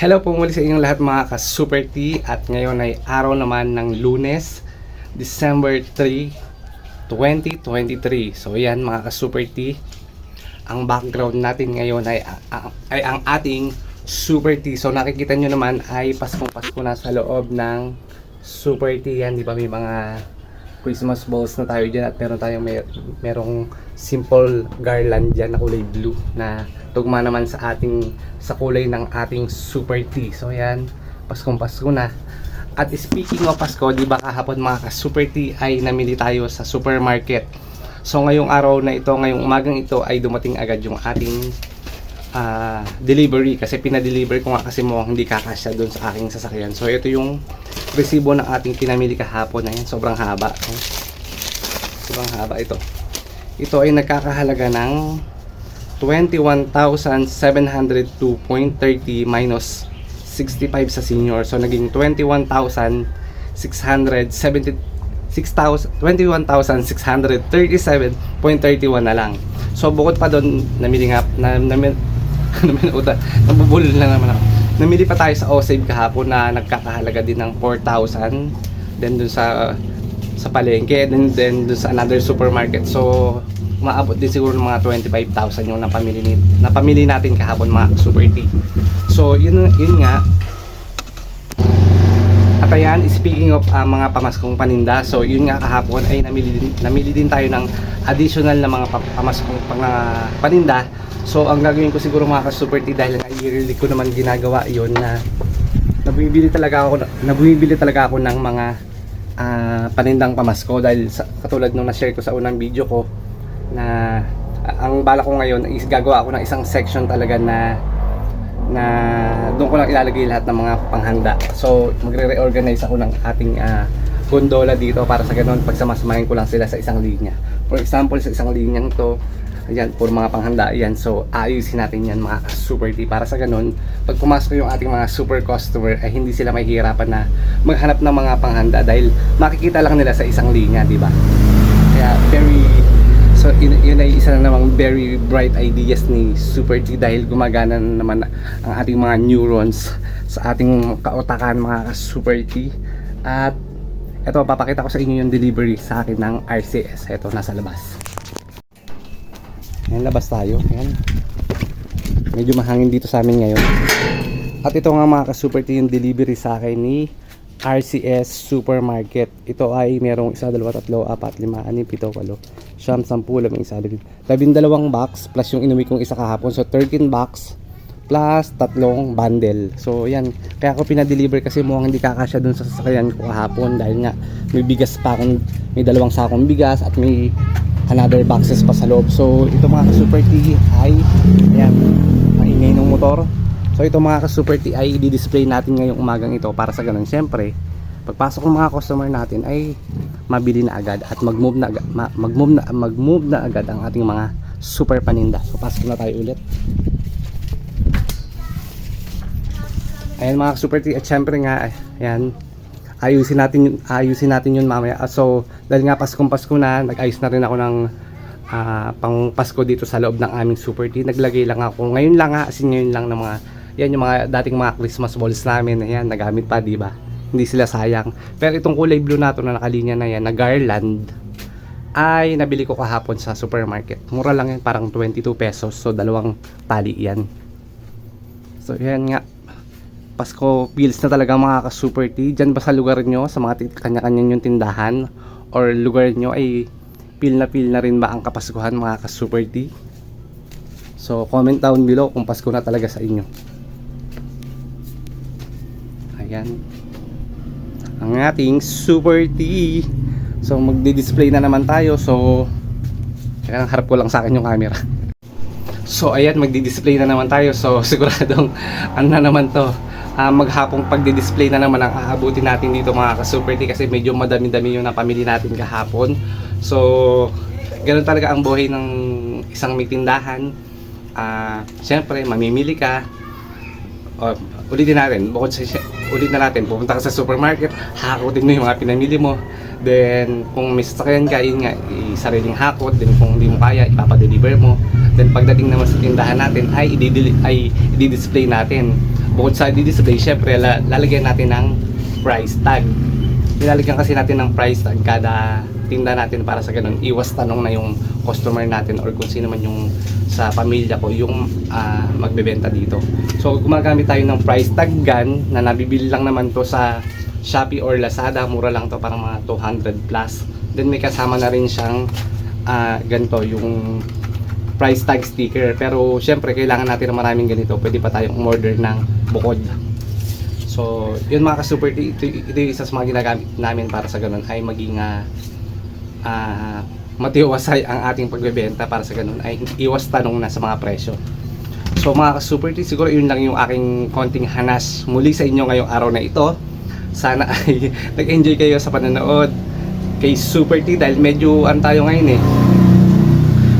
Hello po muli sa inyong lahat mga ka-Super T at ngayon ay araw naman ng lunes, December 3, 2023. So yan mga ka-Super T, ang background natin ngayon ay, ay ang ating Super T. So nakikita nyo naman ay Paskong-Pasko na sa loob ng Super T yan. Di ba may mga Christmas balls na tayo dyan at meron tayong may, merong simple garland dyan na kulay blue na tugma naman sa ating sa kulay ng ating Super T. So yan, Paskong Pasko na. At speaking of Pasko, di ba kahapon mga ka-Super T ay namili tayo sa supermarket. So ngayong araw na ito, ngayong umagang ito ay dumating agad yung ating ah, delivery kasi pinadeliver ko nga kasi mo hindi kakasya doon sa aking sasakyan. So ito yung resibo ng ating pinamili kahapon na yan. Sobrang haba. Sobrang haba ito. Ito ay nagkakahalaga ng 21,702.30 minus 65 sa senior. So naging 21,670 6,000 21,637.31 na lang. So bukod pa doon, namili nga na, namin namin uta, na naman ako. Namili pa tayo sa OSAVE kahapon na nagkakahalaga din ng 4,000. Then dun sa sa palengke, then, then dun sa another supermarket. So maabot din siguro ng mga 25,000 yung napamili, ni, napamili natin kahapon mga super tea. So yun, yun nga, at ayan, speaking of ah, mga pamaskong paninda, so yun nga kahapon ay namili din, namili din tayo ng additional na mga pa- pamaskong pang, ah, paninda. So ang gagawin ko siguro mga ka-super tea dahil nga yearly ko naman ginagawa yon na nabibili talaga ako nabibili talaga ako ng mga ah, panindang pamasko dahil sa, katulad nung na-share ko sa unang video ko na ah, ang bala ko ngayon is gagawa ako ng isang section talaga na na doon ko lang ilalagay lahat ng mga panghanda. So, magre-reorganize ako ng ating ah, gondola dito para sa ganun pagsamasamahin ko lang sila sa isang linya. For example, sa isang linyang to, ayan, for mga panghanda yan. So, ayusin natin yan mga super tea para sa ganun, pag pumasok yung ating mga super customer ay hindi sila mahihirapan na maghanap ng mga panghanda dahil makikita lang nila sa isang linya, di ba? Kaya very So yun, yun ay isa na namang very bright ideas ni Super T dahil gumagana na naman ang ating mga neurons sa ating kautakan mga Super T. At eto papakita ko sa inyo yung delivery sa akin ng RCS. Ito nasa labas. Ayan labas tayo. Ayan. Medyo mahangin dito sa amin ngayon. At ito nga mga ka-Super T yung delivery sa akin ni RCS Supermarket. Ito ay merong isa, dalawa, tatlo, apat, lima, anim, pito, walo, siyam, sampu, lamang isa, labing, labing dalawang box plus yung inuwi kong isa kahapon. So 13 box plus tatlong bundle. So yan, kaya ako pinadeliver kasi mukhang hindi kakasya dun sa sasakyan ko kahapon dahil nga may bigas pa akong, may dalawang sakong bigas at may another boxes pa sa loob. So ito mga ka-Super T ay ayan, maingay ng motor. So ito mga ka-Super T ay i-display natin ngayong umagang ito para sa ganun. Siyempre, pagpasok ng mga customer natin ay mabili na agad at mag-move na mag-move na mag-move na agad ang ating mga super paninda. So pasok na tayo ulit. Ayan mga super T at syempre nga ayan ayusin natin ayusin natin yun mamaya. Ah, So dahil nga Paskong Pasko na, nag-ayos na rin ako ng ah, pang Pasko dito sa loob ng aming super T. Naglagay lang ako. Ngayon lang ha, kasi ngayon lang ng mga yan yung mga dating mga Christmas balls namin. Ayan, nagamit pa, di ba? Hindi sila sayang. Pero itong kulay blue na to na nakalinya na yan, na garland, ay nabili ko kahapon sa supermarket. Mura lang yan, parang 22 pesos. So, dalawang tali yan. So, yan nga. Pasko bills na talaga mga ka-super tea. Diyan ba sa lugar nyo, sa mga kanya-kanya yung tindahan, or lugar nyo ay feel na feel na rin ba ang kapaskuhan mga ka-super tea? So, comment down below kung Pasko na talaga sa inyo. Ayan. Ang ating super tea. So, magdi-display na naman tayo. So, kailangan harap ko lang sa akin yung camera. So, ayan, magdi-display na naman tayo. So, siguradong, ano na naman to, ah, maghapong pagdi-display na naman ang aabutin natin dito mga ka-super kasi medyo madami-dami yung napamili natin kahapon. So, ganun talaga ang buhay ng isang may tindahan. Ah, Siyempre, mamimili ka, o, ulitin natin, bukod sa, ulit na natin, pupunta ka sa supermarket, hakutin mo yung mga pinamili mo. Then, kung may sasakyan ka, yun nga, sariling hakot. Then, kung hindi mo kaya, ipapadeliver mo. Then, pagdating naman sa tindahan natin, ay, i-display natin. Bukod sa di-display, syempre la- lalagyan natin ng price tag. Nilalagyan kasi natin ng price tag kada tinda natin para sa ganun. Iwas tanong na yung customer natin or kung sino man yung sa pamilya ko yung ah, magbebenta dito. So gumagamit tayo ng price tag gun na nabibili lang naman to sa Shopee or Lazada. Mura lang to parang mga 200 plus. Then may kasama na rin siyang ah, ganito yung price tag sticker. Pero syempre kailangan natin ng maraming ganito. Pwede pa tayong umorder ng bukod. So, yun mga ka-super, ito, ito yung isa sa mga ginagamit namin para sa ganun ay maging ah, ah, matiwasay ang ating pagbebenta para sa ganun ay iwas tanong na sa mga presyo. So mga ka-super siguro yun lang yung aking konting hanas muli sa inyo ngayong araw na ito. Sana ay nag-enjoy kayo sa panonood kay Super T dahil medyo an tayo ngayon eh.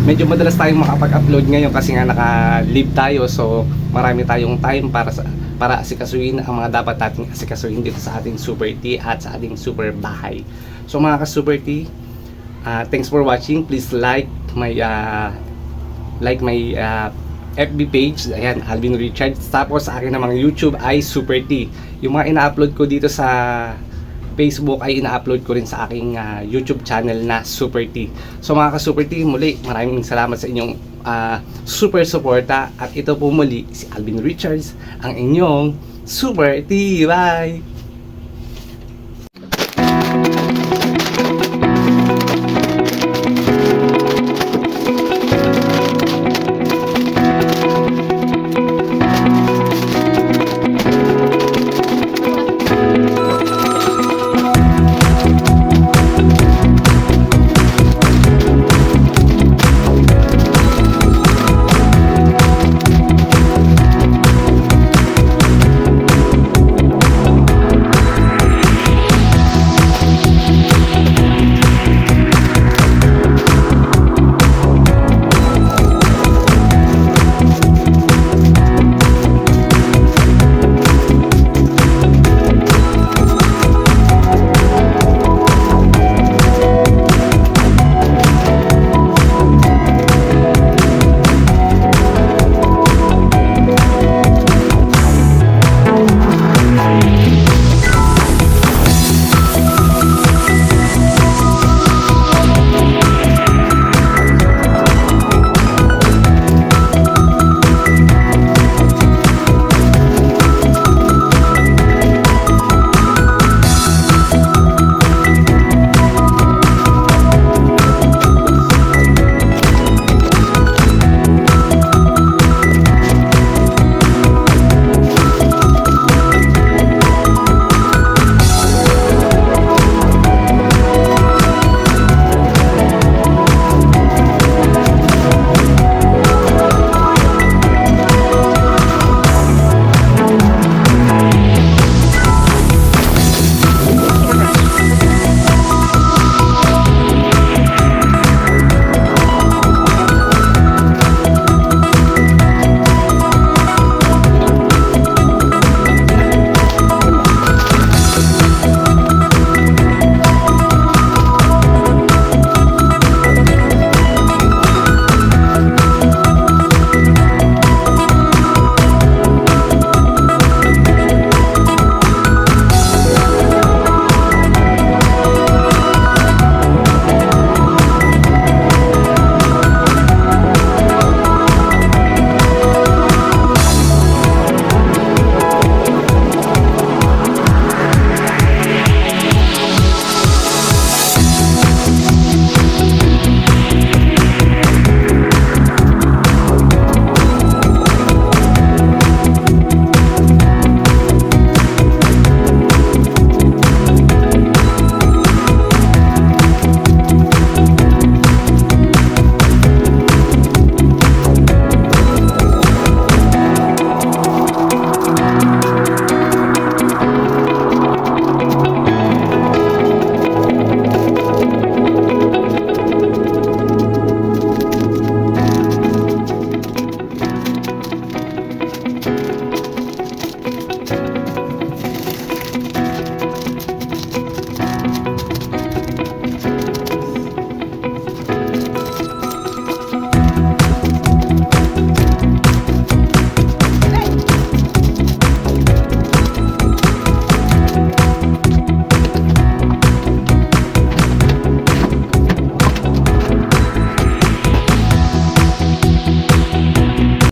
Medyo madalas tayong makapag-upload ngayon kasi nga naka-leave tayo so marami tayong time para sa para asikasuhin ang mga dapat nating asikasuhin dito sa ating Super T at sa ating Super Bahay. So mga ka-Super T, ah, thanks for watching. Please like my ah, like my ah, FB page, ayan, Alvin Richards. Tapos sa akin namang YouTube ay Super T. Yung mga ina-upload ko dito sa Facebook ay ina-upload ko rin sa aking ah, YouTube channel na Super T. So mga ka-Super T, muli maraming salamat sa inyong ah, super suporta at ito po muli si Alvin Richards, ang inyong Super T. Bye!